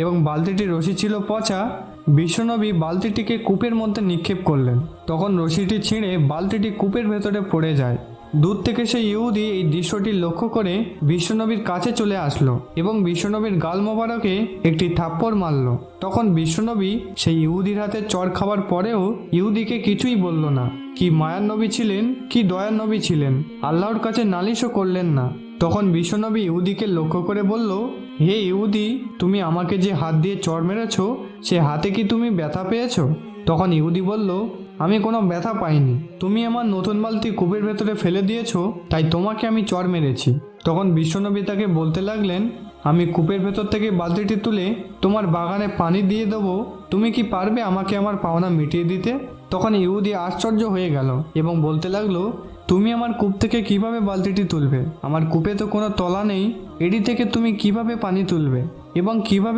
এবং বালতিটির রশি ছিল পচা, বিশ্বনবী বালতিটিকে কূপের মধ্যে নিক্ষেপ করলেন। তখন রশিটি ছিঁড়ে বালতিটি কূপের ভেতরে পড়ে যায়। দূর থেকে সেই ইহুদি এই দৃশ্যটি লক্ষ্য করে বিশ্বনবীর কাছে চলে আসলো এবং বিশ্বনবীর গাল মোবারকে একটি থাপ্পড় মারল। তখন বিশ্বনবী সেই ইহুদির হাতে চর খাওয়ার পরেও ইহুদিকে কিছুই বলল না। কি মায়ার নবী ছিলেন, কি দয়ার নবী ছিলেন, আল্লাহর কাছে নালিশও করলেন না। তখন বিশ্বনবী ইহুদিকে লক্ষ্য করে বলল, হে ইহুদি, তুমি আমাকে যে হাত দিয়ে চড় মেরেছ, সে হাতে কি তুমি ব্যথা পেয়েছ? তখন ইহুদি বলল আমি কোনো ব্যথা পাইনি। তুমি আমার নতুন বালতি কূপের ভেতরে ফেলে দিয়েছ, তাই তোমাকে আমি চর মেরেছি। তখন বিশ্বনবী তাকে বলতে লাগলেন, আমি কূপের ভেতর থেকে বালতিটি তুলে তোমার বাগানে পানি দিয়ে দেবো, তুমি কি পারবে আমাকে আমার পাওনা মিটিয়ে দিতে? তখন ইহুদি আশ্চর্য হয়ে গেল এবং বলতে লাগল, তুমি আমার কূপ থেকে কীভাবে বালতিটি তুলবে? আমার কূপে তো কোনো তলা নেই, এটি থেকে তুমি কীভাবে পানি তুলবে? এবং কীভাবে